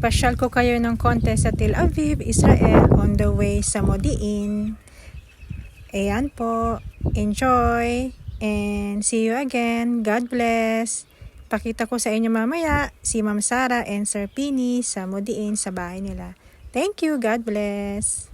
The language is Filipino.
Pasyal ko kayo ng konti sa Tel Aviv, Israel, on the way sa Modiin. Ayan po. Enjoy. And see you again. God bless. Pakita ko sa inyo mamaya si Ma'am Sara and Sir Pini sa Modiin sa bahay nila. Thank you. God bless.